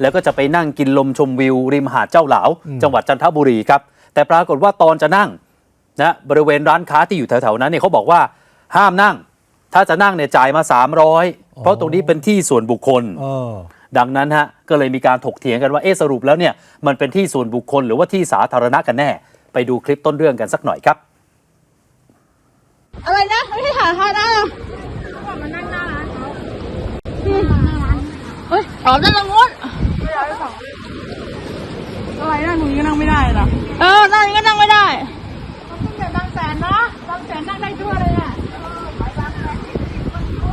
แล้วก็จะไปนั่งกินลมชมวิว ริมหาดเจ้าหลาวอืมจังหวัดจันทบุรีครับ แต่ปรากฏว่าตอนจะนั่งนะบริเวณร้านค้าที่อยู่แถวๆนั้นเนี่ยเขาบอกว่าห้ามนั่ง ถ้าจะนั่งเนี่ยจ่ายมา 300 เพราะตรงนี้เป็นที่ส่วนบุคคลเออดังนั้นฮะก็เลยมีการถกเถียงกันว่าเอ๊ะสรุปแล้วเนี่ยมันเป็นที่ส่วนบุคคลหรือว่าที่สาธารณะกันแน่ ไปดูคลิปต้นเรื่องกันสักหน่อยครับ อะไรนะไม่ให้ถ่ายทานะเฮ้ยถอนด้านตรงนู้นอะไร นะหนูยังนั่งไม่ได้เหรอเออนั่งก็นั่งไม่ได้แต่บางแสนนะบางแสนนั่งได้ทั่วเลยอะ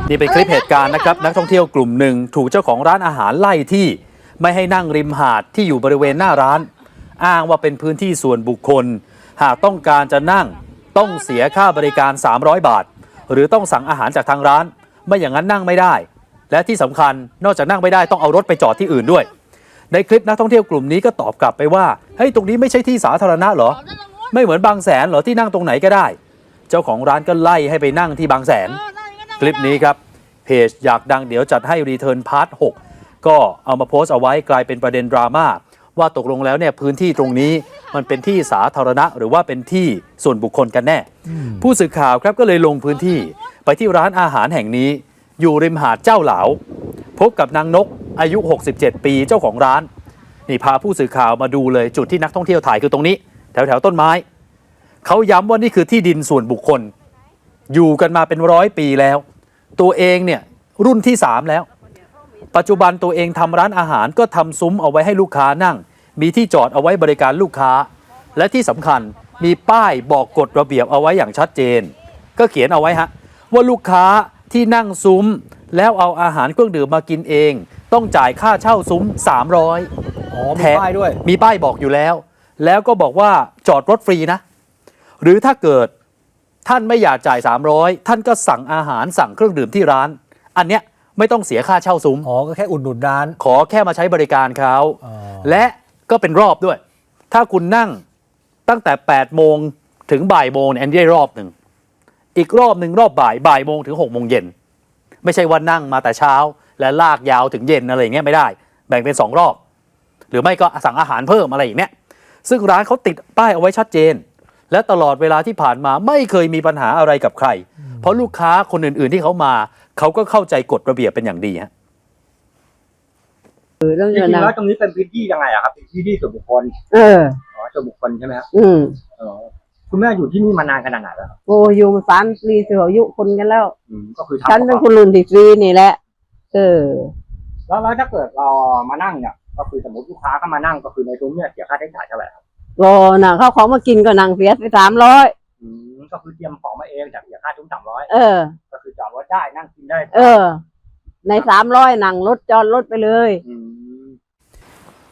นี่เป็นคลิปเหตุการณ์นะครับนักท่องเที่ยวกลุ่มหนึ่งถูกเจ้าของร้านอาหารไล่ที่ไม่ให้นั่งริมหาดที่อยู่บริเวณหน้าร้าน อ้างว่าเป็นพื้นที่ส่วนบุคคล หากต้องการจะนั่งต้องเสียค่าบริการ 300 บาท หรือต้องสั่งอาหารจากทางร้าน ไม่อย่างนั้นนั่งไม่ได้ และที่สำคัญนอกจากนั่งไม่ได้ต้องเอารถไปจอดที่อื่นด้วย ในคลิปนักท่องเที่ยวกลุ่มนี้ก็ตอบกลับไปว่าเฮ้ยตรงนี้ไม่ใช่ที่สาธารณะเหรอถอนด้านตรงนู้นไม่เหมือนบางแสนเหรอที่นั่งตรงไหนก็ได้ เจ้าของร้านก็ไล่ให้ไปนั่งที่บางแสนเออนั่งก็นั่งคลิปนี้ครับเพจอยากดังเดี๋ยวจัดให้รีเทิร์นพาร์ท6ก็เอามาโพสต์เอาไว้กลายเป็นประเด็นดราม่าว่าตกลงแล้วเนี่ยพื้นที่ตรงนี้มันเป็นที่สาธารณะหรือว่าเป็นที่ส่วนบุคคลกันแน่ ผู้สื่อข่าวครับก็เลยลงพื้นที่ไปที่ร้านอาหารแห่งนี้ อยู่ริมหาดเจ้าเหลา พบกับนางนกอายุ 67 ปีเจ้าของร้าน นี่พาผู้สื่อข่าวมาดูเลยจุดที่นักท่องเที่ยวถ่ายคือตรงนี้ แถวแถวต้นไม้ เขาย้ำว่านี่คือที่ดินส่วนบุคคล อยู่กันมาเป็นร้อยปีแล้ว ตัวเองเนี่ยรุ่นที่ 3 แล้ว ปัจจุบันตัวเองทำร้านอาหารก็ทำซุ้มเอาไว้ให้ลูกค้านั่ง มีที่จอดเอาไว้บริการลูกค้า และที่สำคัญมีป้ายบอกกฎระเบียบเอาไว้อย่างชัดเจน ก็เขียนเอาไว้ฮะว่าลูกค้าที่นั่งซุ้ม แล้วเอาอาหารเครื่องดื่มมากินเอง ต้องจ่ายค่าเช่าซุ้ม 300อ๋อมีแถมป้ายด้วย มีป้ายบอกอยู่แล้ว แล้วก็บอกว่าจอดรถฟรีนะ หรือถ้าเกิดท่านไม่อยากจ่าย 300 ท่านก็สั่งอาหารสั่งเครื่องดื่มที่ร้าน อันเนี้ยไม่ต้องเสียค่าเช่าซุ้ม อ๋อ ก็แค่อุดหนุนร้าน ขอแค่มาใช้บริการเขาอ๋อและก็เป็นรอบด้วย ถ้าคุณนั่งตั้งแต่ 8 โมงถึงบ่ายโมงเนี่ยอันนี้ได้รอบหนึ่ง อีกรอบหนึ่งรอบบ่ายบ่ายโมงถึง6โมงเย็น ไม่ใช่ว่านั่งมาแต่เช้า และลากยาวถึงเย็นอะไรอย่างเงี้ยไม่ได้ แบ่งเป็น 2 รอบ หรือไม่ก็สั่งอาหารเพิ่มอะไรอย่างเนี้ยซึ่งร้านเขาติดป้ายเอาไว้ชัดเจน และตลอดเวลาที่ผ่านมาไม่เคยมีปัญหาอะไรกับใคร เพราะลูกค้าคนอื่น ๆที่เขามา เขาก็เข้าใจกฎระเบียบเป็นอย่างดีฮะเรื่องจริเงินงๆนะแล้วตรงนี้เป็นพื้นที่ยังไงอะครับเป็นพื้นที่ส่วนบุคคลเออ อ๋อส่วนบุคคลใช่ไหมครับอืม อ๋อ คุณแม่อยู่ที่นี่มานานขนาดไหนแล้วครับโอ้อยู่มาสามปีเสืออายุคนกันแล้ว อืมก็คือทำฉันเป็นคนรุ่นที่ฟรีนี่แหละ เออ แล้วแล้วถ้าเกิดเรามานั่งเนี่ยก็คือสมมติลูกค้าเข้ามานั่งก็คือในซุ้มเนี่ยเสียค่าใช้จ่ายเท่าไหร่ครับก็น่ะเขาของมากินก็นั่งเสียไปสามร้อยอืมก็คือเตรียมของมาเองจากเสียค่าซุ้มสามร้อยเออ ก็คือจอดรถได้นั่งกินได้เออ ในสามร้อยนั่งรถจอดรถไปเลยม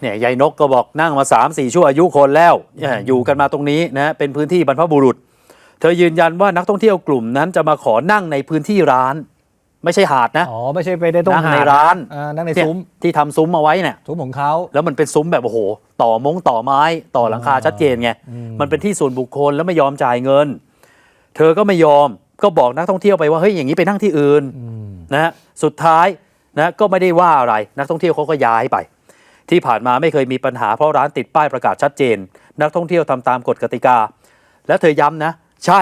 เนี่ยยายนกก็บอกนั่งมา3ามสี่ชั่วอายุคนแล้วเนี่ยอยู่กันมาตรงนี้นะเป็นพื้นที่บรรพบุรุษ เธอยืนยันว่านักท่องเที่ยวกลุ่มนั้นจะมาขอนั่งในพื้นที่ร้าน ไม่ใช่หาดนะอ๋อไม่ใช่ไปได้ตรงนั่งหาในดร้านอ่านั่งในเนี่ยซุ้มที่ทำซุ้มเอาไว้เนี่ยซุ้มของเขาแล้วมันเป็นซุ้มแบบโอ้โห ต่อมงต่อไม้ต่อหลังคาอ๋อชัดเจนไงอืมมันเป็นที่ส่วนบุคคลแล้วไม่ยอมจ่ายเงิน เธอก็ไม่ยอมก็บอกนักท่องเที่ยวไปว่าเฮ้ยอย่างนี้ไปนั่งที่อื่นอืมนะฮะสุดท้ายนะก็ไม่ได้ว่าอะไรนักท่องเที่ยวเขาก็ย้ายไป ที่ผ่านมาไม่เคยมีปัญหาเพราะร้านติดป้ายประกาศชัดเจน นักท่องเที่ยวทำตามกฎกติกา และเธอย้ำนะ ใช่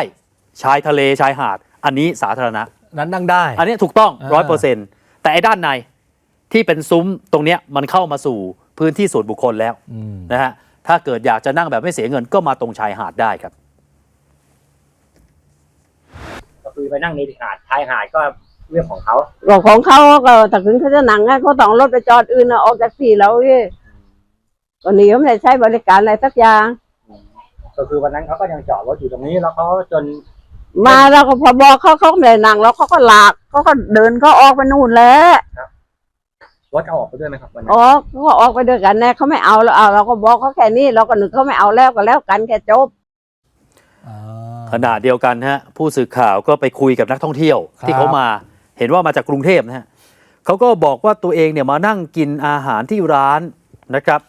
ชายทะเลชายหาด อันนี้สาธารณะ นั้นนั่งได้ อันนี้ถูกต้องอ่าร้อยเปอร์เซ็นต์แต่ไอ้ด้านในที่เป็นซุ้มตรงเนี้ยมันเข้ามาสู่พื้นที่ส่วนบุคคลแล้วอืมนะฮะถ้าเกิดอยากจะนั่งแบบไม่เสียเงินก็มาตรงชายหาดได้ครับ ก็คือไปนั่งในหาดชายหาดก็ เรื่องของเขาก็ของเขาก็ถ้าถึงเขาจะหนังอะเขาต้องเอารถไปจอดอื่นนะออกจากที่เราเว้ยก็หนีเขาไม่ได้ใช้บริการอะไรสักอย่างก็คือวันนั้นเขาก็ยังจอดรถอยู่ตรงนี้แล้วเขาจน มาแล้วก็พอบอกเขาเขาไม่ได้นั่งแล้วเขาก็ลากเขาก็เดินเขาออกไปนู่นแล้วรถเอาออกไปด้วยไหมครับวันนั้นออกเขาก็ออกไปด้วยกันแน่เขาไม่เอาแล้วเอาเราก็บอกเขาแค่นี้เราก็นึกเขาไม่เอาแล้วก็แล้วกันแค่จบอ่าขณะเดียวกันฮะผู้สื่อข่าวก็ไปคุยกับนักท่องเที่ยวครับที่เขามา เห็นว่ามาจากกรุงเทพนะฮะเขาก็บอกว่าตัวเองเนี่ยมานั่งกินอาหารที่ร้านนะครับ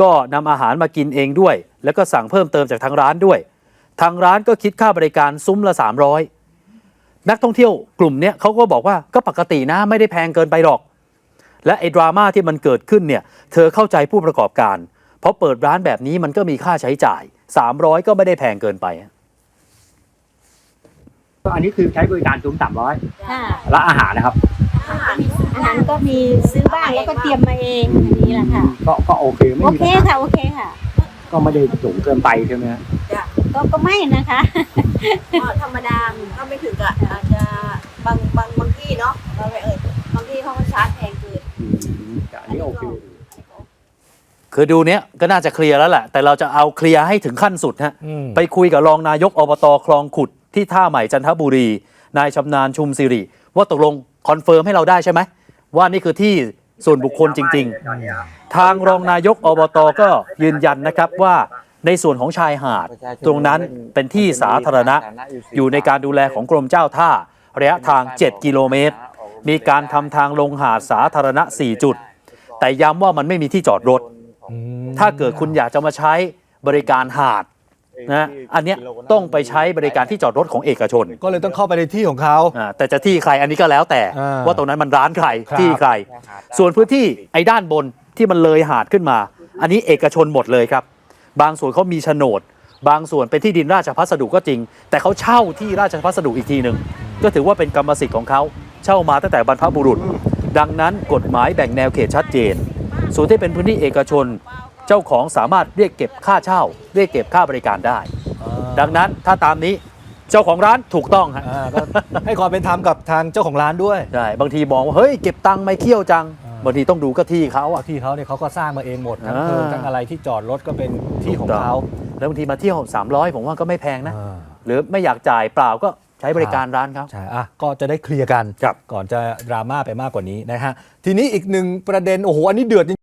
ก็นำอาหารมากินเองด้วย แล้วก็สั่งเพิ่มเติมจากทางร้านด้วย ทางร้านก็คิดค่าบริการซุ้มละ 300 นักท่องเที่ยวกลุ่มเนี้ยเขาก็บอกว่าก็ปกตินะไม่ได้แพงเกินไปหรอก และไอ้ดราม่าที่มันเกิดขึ้นเนี่ยเธอเข้าใจผู้ประกอบการ เพราะเปิดร้านแบบนี้มันก็มีค่าใช้จ่าย 300 ก็ไม่ได้แพงเกินไป อันนี้คือใช้บริการซุ้มสามร้อยค่ะแล้วอาหารนะครับ อาหารก็มีซื้อบ้างแล้วก็เตรียมมาเองอันนี้แหละค่ะ ก็ก็โอเคไม่โอมีเคปัญหาค่ะโอเคค่ะ ก็ไม่ได้สูงเกินไปใช่ไหมฮะก็ก็ไม่นะคะ ก็ธรรมดาก็ไม่ถึงกับอาจจะบางบางบางที่เนาะบางเออบางที่เขาก็ชาร์จแพงเกิน อืมแต่อันนี้โอเคคือดูเนี้ยก็น่าจะเคลียร์แล้วแหละแต่เราจะเอาเคลียร์ให้ถึงขั้นสุดฮะอืม ไปคุยกับรองนายกอบตคลองขุด ที่ท่าใหม่จันทบุรี นายชำนาญชุมสิริ ว่าตกลงคอนเฟิร์มให้เราได้ใช่ไหม ว่านี่คือที่ส่วนบุคคลจริง ๆ ทางรองนายกอบตก็ยืนยันนะครับว่าในส่วนของชายหาด ตรงนั้นเป็นที่สาธารณะ อยู่ในการดูแลของกรมเจ้าท่า ระยะทาง 7 กิโลเมตร มีการทำทางลงหาดสาธารณะ 4 จุด แต่ย้ำว่ามันไม่มีที่จอดรถอืมถ้าเกิดคุณอยากจะมาใช้บริการหาด นะอันเนี้ยต้องไปใช้บริการที่จอดรถของเอกชนก็เลยต้องเข้าไปในที่ของเขา อ่าแต่จะที่ใครอันนี้ก็แล้วแต่ อ่าว่าตรงนั้นมันร้านใครครับ ที่ใคร ส่วนพื้นที่ไอ้ด้านบนที่มันเลยหาดขึ้นมา อันนี้เอกชนหมดเลยครับ บางส่วนเขามีโฉนด บางส่วนเป็นที่ดินราชพัสดุก็จริง แต่เขาเช่าที่ราชพัสดุอีกทีหนึ่งก็ถือว่าเป็นกรรมสิทธิ์ของเขาเช่ามาตั้งแต่บรรพบุรุษ ดังนั้นกฎหมายแบ่งแนวเขตชัดเจน ส่วนที่เป็นพื้นที่เอกชน เจ้าของสามารถเรียกเก็บค่าเช่า เรียกเก็บค่าบริการได้ ดังนั้นถ้าตามนี้เจ้าของร้านถูกต้องฮะอ่าก็ให้ความเป็นธรรมกับทางเจ้าของร้านด้วย ใช่บางทีมองว่าเฮ้ยเก็บตังค์ไม่เคี่ยวจัง อ่า บางทีต้องดูก็ที่เขาอะ ที่เขาเนี่ยเขาก็สร้างมาเองหมดทั้งอ่าเพลิงทั้งอะไรที่จอดรถก็เป็นที่ของถูกต้องเขาแล้วบางทีมาเที่ยว 300 ผมว่าก็ไม่แพงนะ อ่า หรือไม่อยากจ่ายเปล่าก็ใช้บริการร้านเขา ใช่อะก็จะได้เคลียร์กัน ครับ ก่อนจะดราม่าไปมากกว่านี้นะฮะ ทีนี้อีกหนึ่งประเด็น โอ้โห อันนี้เดือดจริง